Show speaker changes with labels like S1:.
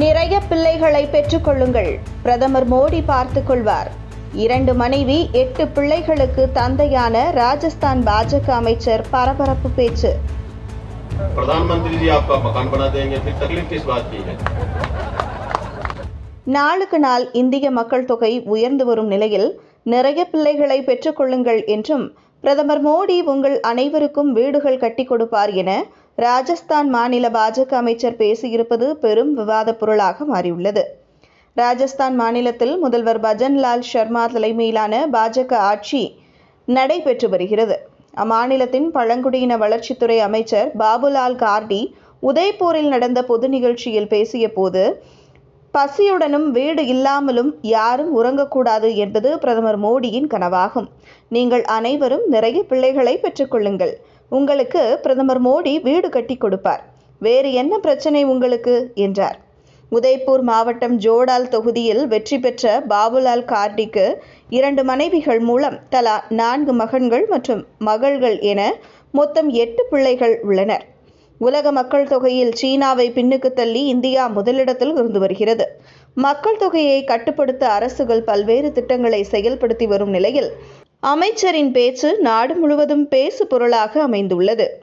S1: நிறைய பிள்ளைகளை பெற்றுக்கொள்ளுங்கள். பிரதமர் மோடி பார்த்துக் கொள்வார். இரண்டு மனைவி எட்டு பிள்ளைகளுக்கு தந்தையான ராஜஸ்தான் பாஜக அமைச்சர் பரபரப்பு பேச்சு. நாளுக்கு நாள் இந்திய மக்கள் தொகை உயர்ந்து வரும் நிலையில் நிறைய பிள்ளைகளை பெற்றுக்கொள்ளுங்கள் என்றும் பிரதமர் மோடி உங்கள் அனைவருக்கும் வீடுகள் கட்டி கொடுப்பார் என ராஜஸ்தான் மாநில பாஜக அமைச்சர் பேசியிருப்பது பெரும் விவாத பொருளாக மாறியுள்ளது. ராஜஸ்தான் மாநிலத்தில் முதல்வர் பஜன்லால் சர்மா தலைமையிலான பாஜக ஆட்சி நடைபெற்று வருகிறது. அம்மாநிலத்தின் பழங்குடியின வளர்ச்சித்துறை அமைச்சர் பாபுலால் கார்டி உதய்பூரில் நடந்த பொது நிகழ்ச்சியில் பேசிய போது பசியுடனும் வீடு இல்லாமலும் யாரும் உறங்கக்கூடாது என்பது பிரதமர் மோடியின் கனவாகும். நீங்கள் அனைவரும் நிறைய பிள்ளைகளை பெற்றுக்கொள்ளுங்கள் உங்களுக்கு பிரதமர் மோடி வீடு கட்டி கொடுப்பார். வேறு என்ன பிரச்சனை உங்களுக்கு? என்றார். உதய்பூர் மாவட்டம் ஜோடால் தொகுதியில் வெற்றி பெற்ற பாபுலால் கார்டிக்கு இரண்டு மனைவிகள் மூலம் தலா நான்கு மகன்கள் மற்றும் மகள்கள் என மொத்தம் எட்டு பிள்ளைகள் உள்ளனர். உலக மக்கள் தொகையில் சீனாவை பின்னுக்கு தள்ளி இந்தியா முதலிடத்தில் இருந்து வருகிறது. மக்கள் தொகையை கட்டுப்படுத்த அரசுகள் பல்வேறு திட்டங்களை செயல்படுத்தி வரும் நிலையில் அமைச்சரின் பேச்சு நாடு முழுவதும் பேசு பொருளாக அமைந்துள்ளது.